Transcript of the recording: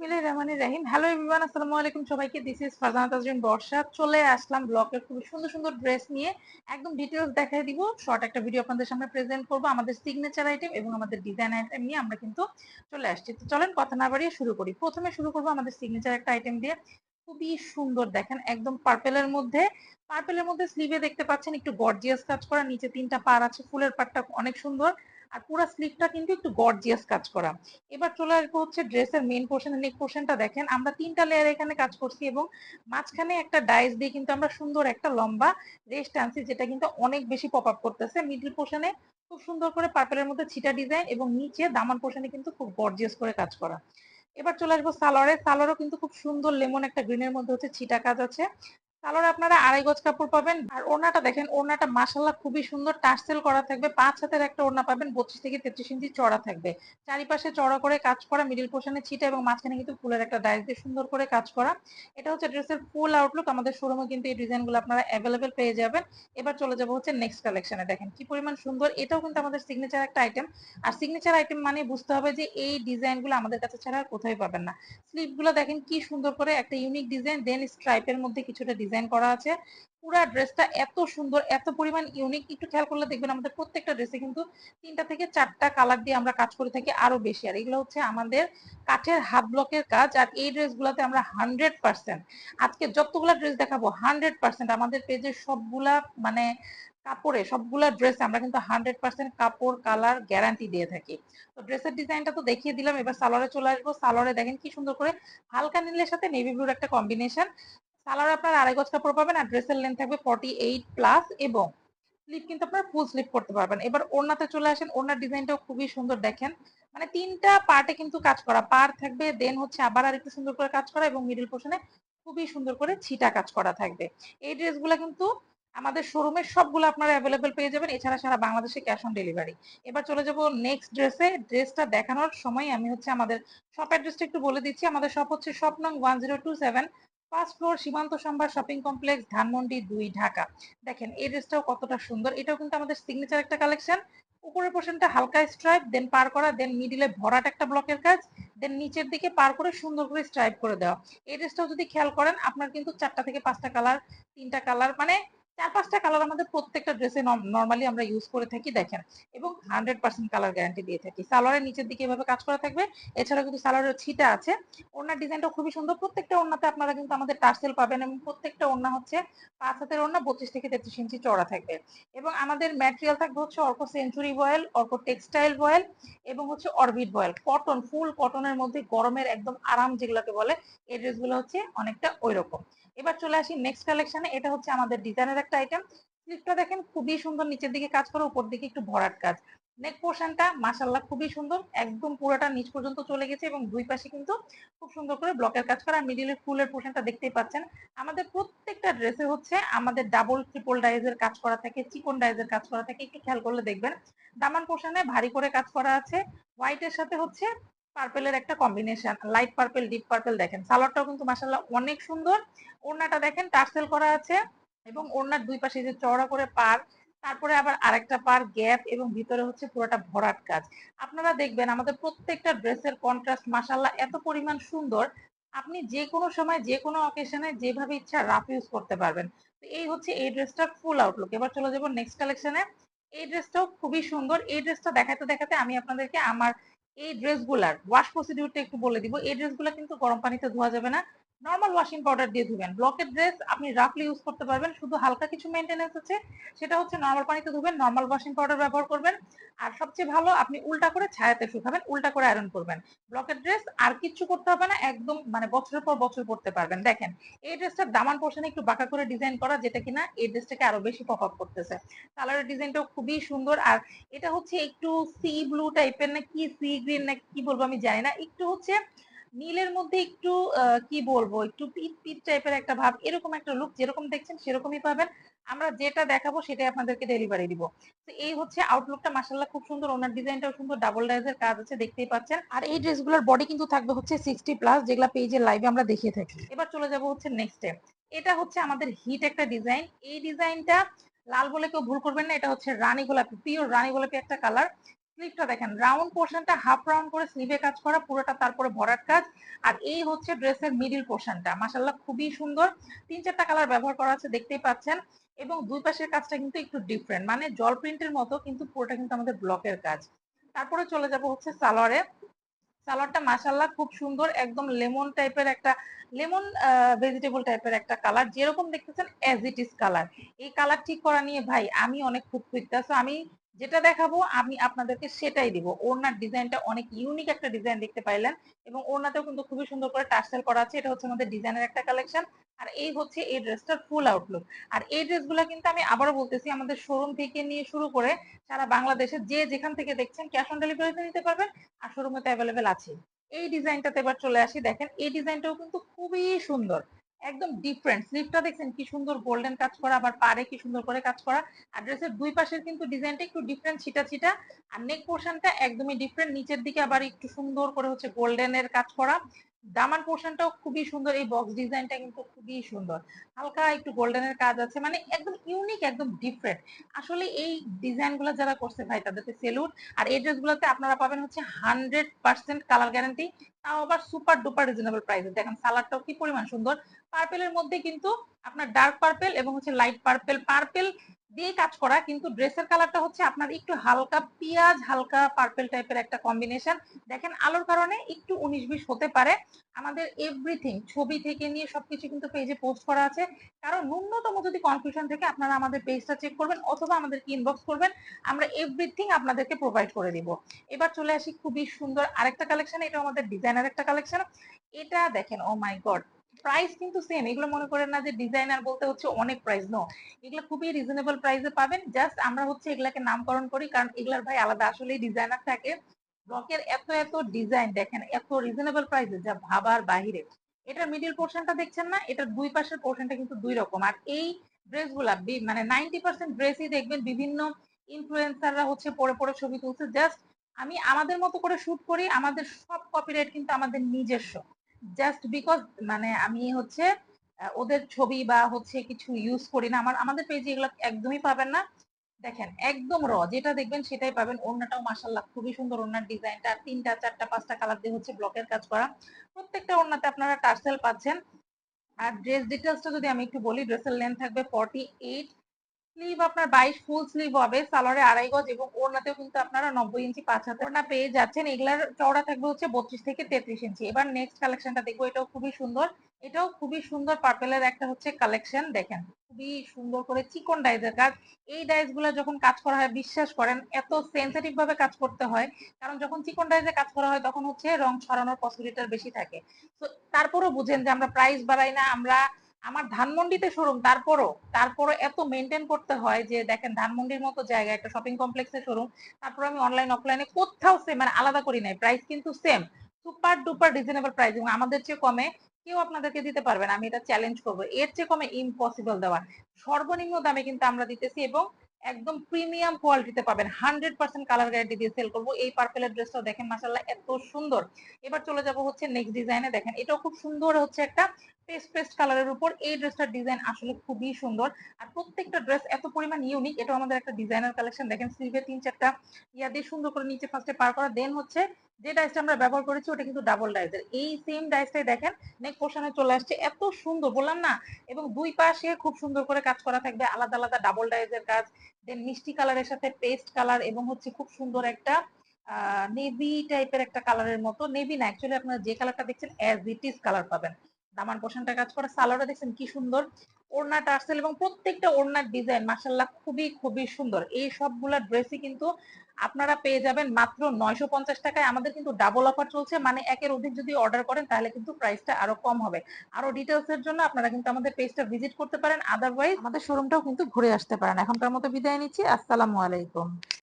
নিয়ে। আমরা কিন্তু চলে আসছি। তো চলেন কথা না বাড়িয়ে শুরু করি। প্রথমে শুরু করব আমাদের সিগনেচার একটা আইটেম দিয়ে। খুবই সুন্দর দেখেন, একদম পার্পেলের মধ্যে। পার্পেলের মধ্যে স্লিভে দেখতে পাচ্ছেন, একটু গর্জিয়াস কাজ করা। নিচে তিনটা পার আছে, ফুলের পাটটা অনেক সুন্দর। আর পুরো স্লিভটা কিন্তু একটু গর্জিয়াস কাজ করা। এবার চলে আসব হচ্ছে ড্রেসের মেন পোর্শন নেক পোর্শনটা দেখেন। আমরা তিনটা লেয়ার এখানে কাজ করছি এবং মাঝখানে একটা ডাইস দিয়ে কিন্তু আমরা সুন্দর একটা লম্বা রেস্ট আনছি যেটা কিন্তু অনেক বেশি পপ আপ করতেছে মিডল পোর্শনে খুব সুন্দর করে পার্পেলের মধ্যে ছিটা ডিজাইন এবং নিচে দামান পোর্শনে কিন্তু খুব গর্জিয়াস করে কাজ করা। এবার চলে আসব সালোয়ারে। সালোয়ারও কিন্তু খুব সুন্দর লেমন একটা গ্রিনের মধ্যে হচ্ছে ছিটা কাজ আছে। সালোয়ারে আপনারা আড়াই গজ কাপড় পাবেন। আর ওড়নাটা দেখেন, ওড়নাটা মাসাল্লাহ খুবই সুন্দর টার্সেল করা থাকবে। পাঁচ হাতের একটা ওড়না পাবেন, বত্রিশ থেকে তেত্রিশ ইঞ্চি চড়া থাকবে। চারিপাশে চড়া করে কাজ করা মিডিল পোর্শনে ছিটা এবং মাঝখানে কিন্তু ফুলের একটা ডাইস দিয়ে সুন্দর করে কাজ করা। এটা হচ্ছে ড্রেসের ফুল আউটলুক আমাদের শোরুমে কিন্তু এই ডিজাইনগুলো আপনারা অ্যাভেলেবেল পেয়ে যাবেন। এবার চলে যাব হচ্ছে নেক্সট কালেকশনে দেখেন কি পরিমাণ সুন্দর। এটাও কিন্তু আমাদের সিগনেচার একটা আইটেম আর সিগনেচার আইটেম মানে বুঝতে হবে যে এই ডিজাইনগুলো আমাদের কাছে ছাড়া আর কোথায় পাবেন না। স্লিভগুলো দেখেন কি সুন্দর করে একটা ইউনিক ডিজাইন দেন স্ট্রাইপের মধ্যে কিছুটা ডিজাইন করা আছে। পুরা ড্রেসটা এত সুন্দর, এত পরিমাণ ইউনিক একটু খেয়াল করলে দেখবেন আমাদের প্রত্যেকটা ড্রেসে কিন্তু তিনটা থেকে চারটা কালার দিয়ে আমরা কাজ করে থাকি আরও বেশি। আর এগুলো হচ্ছে আমাদের কাঠের হাত ব্লকের কাজ। আর এই ড্রেসগুলোতে আমরা হান্ড্রেড পার্সেন্ট আজকে যতগুলা ড্রেস দেখাবো হান্ড্রেড পার্সেন্ট আমাদের পেজে সবগুলা মানে কাপড়ে, সবগুলা ড্রেস আমরা কিন্তু হান্ড্রেড পার্সেন্ট কাপড় কালার গ্যারান্টি দিয়ে থাকি। তো ড্রেসের ডিজাইনটা তো দেখিয়ে দিলাম, এবার সালোয়ারে চলে আসব। সালোয়ারে দেখেন কি সুন্দর করে হালকা নীলের সাথে নেভি ব্লুর একটা কম্বিনেশন সালোয়ার আপনার আড়াই গজ কাপড় পাবেন আর ড্রেসের লেন্থ থাকবে ফর্টি এইট প্লাস এবং স্লিপ কিন্তু আপনার ফুল স্লিপ করতে পারবেন। এবার ওড়নাতে চলে আসেন, ওড়নার ডিজাইনটাও খুবই সুন্দর দেখেন। মানে তিনটা পার্টে কিন্তু কাজ করা। পার থাকবে দেন হচ্ছে আবার আর একটু সুন্দর করে কাজ করা এবং মিডিল পোর্শনে খুবই সুন্দর করে ছিটা কাজ করা থাকবে। এই ড্রেসগুলো কিন্তু আমাদের শোরুমে সবগুলো আপনারা অ্যাভেলেবেল পেয়ে যাবেন। এছাড়া সারা বাংলাদেশে ক্যাশ অন ডেলিভারি এবার চলে যাব নেক্সট ড্রেসে ড্রেসটা দেখানোর সময় আমি হচ্ছে আমাদের শপ অ্যাড্রেসটা একটু বলে দিচ্ছি। আমাদের শপ হচ্ছে শপ নং one zero two seven first floor Simanta Sambhar shopping complex Dhanmondi দুই ঢাকা দেখেন, এই ড্রেসটাও কতটা সুন্দর। এটাও কিন্তু আমাদের সিগনেচার একটা কালেকশন উপরের পোর্শনটা হালকা স্ট্রাইপ দেন পার করা দেন মিডিলে ভরাট একটা ব্লকের কাজ দেন নিচের দিকে পার করে সুন্দর করে স্ট্রাইপ করে দেওয়া। এই ড্রেসটাও যদি খেয়াল করেন, আপনার কিন্তু চারটা থেকে পাঁচটা কালার তিনটা কালার মানে চার পাঁচটা কালার আমাদের প্রত্যেকটা ড্রেসে নর্মালি আমরা ইউজ করে থাকি, দেখেন। এবং হান্ড্রেড পার্সেন্ট কালার গ্যারান্টি দিয়ে থাকি। সালোয়ারের নিচের দিকে এভাবে কাজ করা থাকবে। এছাড়া কিন্তু সালোয়ারের ছিটা আছে। ওনার ডিজাইনটা খুবই সুন্দর। প্রত্যেকটা ওনাতে আপনারা কিন্তু আমাদের টার্সেল পাবেন এবং প্রত্যেকটা ওনা হচ্ছে পাঁচ হাতের ওনা বত্রিশ থেকে তেত্রিশ ইঞ্চি চড়া থাকবে। এবং আমাদের ম্যাটেরিয়াল থাকবে হচ্ছে Arka century voile Arka textile voile এবং হচ্ছে অরবিট বয়েল কটন ফুল কটনের মধ্যে গরমের একদম আরাম যেগুলোকে বলে, এই ড্রেসগুলো হচ্ছে অনেকটা ওই রকম এবার চলে আসি নেক্সট কালেকশনে এটা হচ্ছে আমাদের ডিজাইনের একটা আইটেম স্লিপটা দেখেন খুবই সুন্দর নিচের দিকে কাজ করে, উপর দিকে একটু ভরাট কাজ। নেক পোর্শনটা মাসাল্লাহ খুবই সুন্দর, একদম পুরোটা নিচ পর্যন্ত চলে গেছে এবং দুই পাশে কিন্তু খুব সুন্দর করে ব্লকের কাজ করা। মিডিলের ফুলের পোর্শনটা দেখতেই পাচ্ছেন। আমাদের প্রত্যেকটা ড্রেসে হচ্ছে আমাদের ডাবল ট্রিপল ডাইজের কাজ করা থাকে, চিকন ডাইজের কাজ করা থাকে। একটু খেয়াল করলে দেখবেন। দামান পোর্শনে ভারী করে কাজ করা আছে। হোয়াইটের সাথে হচ্ছে পার্পেলের একটা combination light purple deep purple দেখেন। সালোয়ারটাও কিন্তু মাসাল্লাহ অনেক সুন্দর। ওড়নাটা দেখেন টার্সেল করা আছে এবং ওড়নার দুই পাশে যে চওড়া করে পার তারপরে আবার আরেকটা পার গ্যাপ এবং ভিতরে হচ্ছে পুরোটা ভরাট কাজ। আপনারা দেখবেন আমাদের প্রত্যেকটা ড্রেসের কন্ট্রাস্ট মাসাল্লাহ এত পরিমাণ সুন্দর। আপনি যে কোনো সময় যে কোনো অকেশনে যেভাবে ইচ্ছা রাফ ইউজ করতে পারবেন। তো এই হচ্ছে এই ড্রেসটা ফুল আউটলুক এবার চলে যাব নেক্সট কালেকশনে এই ড্রেসটাও খুবই সুন্দর। এই ড্রেসটা দেখাতে দেখাতে আমি আপনাদেরকে আমার এই ড্রেসগুলার ওয়াশ প্রসিডিউরটা একটু বলে দিব। এই ড্রেসগুলো কিন্তু গরম পানিতে ধোয়া যাবে না। নর্মাল ওয়াশিং পাউডার দিয়ে ধুবেন। ব্লকের ড্রেস আপনি রাফলি ইউজ করতে পারবেন। শুধু হালকা কিছু মেনটেনেন্স আছে। সেটা হচ্ছে নর্মাল পানিতে ধুবেন নর্মাল ওয়াশিং পাউডার ব্যবহার করবেন। আর সবচেয়ে ভালো, আপনি উল্টা করে ছায়াতে শুকাবেন, উল্টা করে আয়রন করবেন। ব্লকের ড্রেস আর কিছু করতে হবে না, একদম মানে বছরের পর বছর পড়তে পারবেন। দেখেন, এই ড্রেসটার দামান পোর্শনে একটু বাঁকা করে ডিজাইন করা, যেটা কিনা এই ড্রেসটাকে আরও বেশি পপ আপ করতেছে। কালারের ডিজাইনটাও খুবই সুন্দর। আর এটা হচ্ছে একটু সি ব্লু টাইপের না কি সি গ্রিন না কি বলব আমি জানি না। একটু হচ্ছে নীলের মধ্যে একটু কি বলব, একটু পিট পিট টাইপের একটা ভাব, এরকম একটা লুক যেরকম দেখছেন সেরকমই পাবেন। আমরা যেটা দেখাবো সেটাই আপনাদেরকে ডেলিভারি দিব। তো এই হচ্ছে আউটলুকটা মাসাল্লাহ খুব সুন্দর, ওনার ডিজাইনটাও সুন্দর ডাবল ডাইজের কাজ আছে, দেখতেই পাচ্ছেন। আর এই ড্রেসগুলোর বডি কিন্তু থাকবে হচ্ছে সিক্সটি প্লাস যেগুলা পেজের লাইভে আমরা দেখিয়ে থাকি। এবার চলে যাব হচ্ছে নেক্সট এটা হচ্ছে আমাদের হিট একটা ডিজাইন এই ডিজাইনটা লাল বলে কেউ ভুল করবেন না, এটা হচ্ছে রানী গোলাপি পিওর রানী গোলাপি একটা কালার স্লিভটা দেখেন রাউন্ড পোর্শনটা হাফ রাউন্ড করে স্লিভে কাজ করা, পুরোটা তারপরে ভরাট কাজ। আর এই হচ্ছে ড্রেসের মিডিল পোর্শনটা মাসাল্লাহ খুবই সুন্দর। তিন চারটা কালার ব্যবহার করা আছে, দেখতেই পাচ্ছেন। এবং দুই পাশের কাজটা কিন্তু একটু ডিফারেন্ট মানে জল প্রিন্টের মতো, কিন্তু পুরোটা কিন্তু আমাদের ব্লকের কাজ। তারপরে চলে যাব হচ্ছে সালোয়ারে। সালোয়ারটা মাসাল্লাহ খুব সুন্দর, একদম লেমন টাইপের একটা, লেমন ভেজিটেবল টাইপের একটা কালার যেরকম দেখতেছেন অ্যাজ ইট ইজ কালার এই কালার ঠিক করা নিয়ে, ভাই, আমি অনেক খুব খুঁজতেছি আমি যেটা দেখাবো, আমি আপনাদেরকে সেটাই দিব। ওনার ডিজাইনটা অনেক ইউনিক একটা ডিজাইন দেখতে পাইলেন এবং ওনাতেও কিন্তু খুবই সুন্দর করে টার্সেল করা আছে। এটা হচ্ছে আমাদের ডিজাইনের একটা কালেকশন আর এই হচ্ছে এই ড্রেসটার ফুল আউটলুক আর এই ড্রেসগুলো কিন্তু আমি আবারও বলতেছি, আমাদের শোরুম থেকে নিয়ে শুরু করে সারা বাংলাদেশে যে যেখান থেকে দেখছেন ক্যাশ অন ডেলিভারিতে নিতে পারবেন আর শোরুমে তো অ্যাভেলেবেল আছে। এই ডিজাইনটাতে এবার চলে আসি। দেখেন, এই ডিজাইনটাও কিন্তু খুবই সুন্দর। একদম ডিফারেন্ট স্লিভটা দেখছেন কি সুন্দর গোল্ডেন কাজ করা, আবার পারে কি সুন্দর করে কাজ করা। আর ড্রেসের দুই পাশের কিন্তু ডিজাইনটা একটু ডিফারেন্ট ছিটা ছিটা। আর নেক পোর্শনটা একদমই ডিফারেন্ট নিচের দিকে আবার একটু সুন্দর করে হচ্ছে গোল্ডেনের কাজ করা। দামান পোর্শনটাও খুবই সুন্দর, এই বক্স ডিজাইনটা কিন্তু খুবই সুন্দর। হালকা একটু গোল্ডেনের কাজ আছে মানে একদম ইউনিক একদম ডিফারেন্ট আসলে এই ডিজাইনগুলো যারা করছে ভাই, তাদেরকে সেলুট আর এই ড্রেসগুলোতে আপনারা পাবেন হচ্ছে হান্ড্রেড পার্সেন্ট কালার গ্যারান্টি তাও আবার সুপার ডুপার রিজনেবল প্রাইসে দেখেন সালাডটাও কি পরিমাণ সুন্দর। পার্পেলের মধ্যে কিন্তু আপনার ডার্ক পার্পেল এবং হচ্ছে লাইট পার্পেল পার্পেল দিয়ে কাজ করা, কিন্তু ড্রেসের কালারটা হচ্ছে আপনার একটু হালকা পেঁয়াজ, হালকা পার্পেল টাইপের একটা কম্বিনেশন দেখেন, আলোর কারণে একটু উনিশ বিশ হতে পারে। আমাদের এভরিথিং ছবি থেকে নিয়ে সবকিছু কিন্তু পেজে পোস্ট করা আছে। কারণ ন্যূনতম যদি কনফিউশন থেকে আপনারা আমাদের পেজটা চেক করবেন অথবা আমাদেরকে ইনবক্স করবেন, আমরা এভরিথিং আপনাদেরকে প্রোভাইড করে দিব। এবার চলে আসি খুবই সুন্দর আরেকটা কালেকশন এটা আমাদের ডিজাইনার একটা কালেকশন এটা দেখেন ও মাই গড প্রাইস কিন্তু সেম এগুলো মনে করেন না যে ডিজাইনার বলতে হচ্ছে অনেক প্রাইস নো এগুলো খুবই রিজনেবল প্রাইসে পাবেন জাস্ট আমরা হচ্ছে এগুলাকে নামকরণ করি, কারণ এগুলার ভাই আলাদা আসলেই ডিজাইনার থাকে। ব্লকের এত এত ডিজাইন দেখেন, এত রিজনেবল প্রাইসে যা ভাবার বাহিরে। এটার মিডিল পোর্শনটা দেখছেন না? এটার দুই পাশের পোর্শনটা কিন্তু দুই রকম। আর এই ড্রেসগুলা মানে নাইনটি পার্সেন্ট ড্রেসই দেখবেন বিভিন্ন ইনফ্লুয়েন্সাররা হচ্ছে পরে পরে ছবি তুলছে। জাস্ট আমি আমাদের মতো করে শুট করি, আমাদের সব কপিরাইট কিন্তু আমাদের নিজস্ব। জাস্ট বিকজ মানে আমি হচ্ছে ওদের ছবি বা হচ্ছে কিছু ইউজ করি না। আমার, আমাদের পেজে এগুলো একদমই পাবেন না। দেখেন, একদম র যেটা দেখবেন সেটাই পাবেন। ওড়নাটাও মাসাল্লাহ খুবই সুন্দর ওড়নার ডিজাইনটা তিনটা, চারটা, পাঁচটা কালার দিয়ে হচ্ছে ব্লকের কাজ করা। প্রত্যেকটা ওড়নাতে আপনারা টার্সেল পাচ্ছেন। আর ড্রেস ডিটেলসটা যদি আমি একটু বলি ড্রেসের লেন্থ থাকবে ফর্টি এইট স্লিভ আপনার বাইশ ফুল স্লিভ হবে সালোয়ারে আড়াই গজ এবং ওড়নাতেও কিন্তু আপনারা নব্বই ইঞ্চি পাঁচ হাতে ওড়না পেয়ে যাচ্ছেন। এগুলার চওড়া থাকবে হচ্ছে বত্রিশ থেকে তেত্রিশ ইঞ্চি এবার নেক্সট কালেকশনটা দেখব, এটাও খুবই সুন্দর। এটাও খুবই সুন্দর পার্পেলের একটা হচ্ছে কালেকশন দেখেন। খুবই সুন্দর করে চিকন ডাইজের কাজ। এই ডাইসগুলো যখন কাজ করা হয়, বিশ্বাস করেন, এত সেন্সিটিভ ভাবে কাজ করতে হয়, কারণ যখন চিকন ডাইজে কাজ করা হয়, তখন হচ্ছে রং ছড়ানোর পসিবিলিটি বেশি থাকে। তো তারপরেও বুঝেন যে আমরা প্রাইস বাড়াই না, আমরা আমার ধানমন্ডিতে শোরুম তারপরও তারপরও এত মেনটেন করতে হয় যে, দেখেন ধানমন্ডির মতো জায়গা, একটা শপিং কমপ্লেক্সে শোরুম তারপর আমি অনলাইন অফলাইনে কোথাও সেম মানে আলাদা করি নাই প্রাইস কিন্তু same super duper reasonable price এবং আমাদের চেয়ে কমে কেউ আপনাদেরকে দিতে পারবে না, আমি এটা চ্যালেঞ্জ করব, এর চেয়ে কমে ইম্পসিবল দেওয়ার। সর্বনিম্ন দামে কিন্তু আমরা দিতেছি এবং একদম প্রিমিয়াম কোয়ালিটিতে পাবেন হান্ড্রেড পার্সেন্ট কালার গ্যারান্টি দিয়ে সেল করব, এই পার্পেলের ড্রেসটাও দেখেন মাসাল্লাহ এত সুন্দর। এবার চলে যাব হচ্ছে নেক্সট ডিজাইনে দেখেন, এটাও খুব সুন্দর হচ্ছে একটা পেস্ট পেস্ট উপর এই ড্রেসটার ডিজাইন আসলে খুবই সুন্দর। আর প্রত্যেকটা ড্রেস এত পরিমাণ ইউনিক এটা আমাদের একটা কালেকশন দেখেন তিন চারটা ইয়া দিয়ে সুন্দর করে পার করা দেন হচ্ছে যে আমরা ব্যবহার করেছি, ওটা কিন্তু ডাবল এই সেম চলে আসছে, এত সুন্দর, বললাম না, এবং দুই পাশে খুব সুন্দর করে কাজ করা থাকবে, আলাদা আলাদা ডাবল ডাইসের কাজ দেন মিষ্টি কালারের সাথে পেস্ট কালার এবং হচ্ছে খুব সুন্দর একটা নেভি টাইপের একটা কালারের মতো নেভি না অ্যাকচুয়ালি আপনারা যে কালারটা দেখছেন অ্যাজ ইট ইজ কালার পাবেন। দামান পোষণটা কাজ করা সালোয়ারটা দেখছেন কি সুন্দর। ওড়না টার্সেল এবং প্রত্যেকটা ওড়নার ডিজাইন মাসাল্লাহ খুবই খুবই সুন্দর। এই সবগুলা ড্রেসই কিন্তু আপনারা পেয়ে যাবেন মাত্র নয়শো পঞ্চাশ টাকায়। আমাদের কিন্তু ডাবল অফার চলছে মানে একের অধিক যদি অর্ডার করেন তাহলে কিন্তু প্রাইসটা আরও কম হবে। আরও ডিটেলস এর জন্য আপনারা কিন্তু আমাদের পেজটা ভিজিট করতে পারেন। আদারওয়াইজ আমাদের শোরুমটাও কিন্তু ঘুরে আসতে পারেন। এখনকার মতো বিদায় নিচ্ছি। আসসালামু আলাইকুম।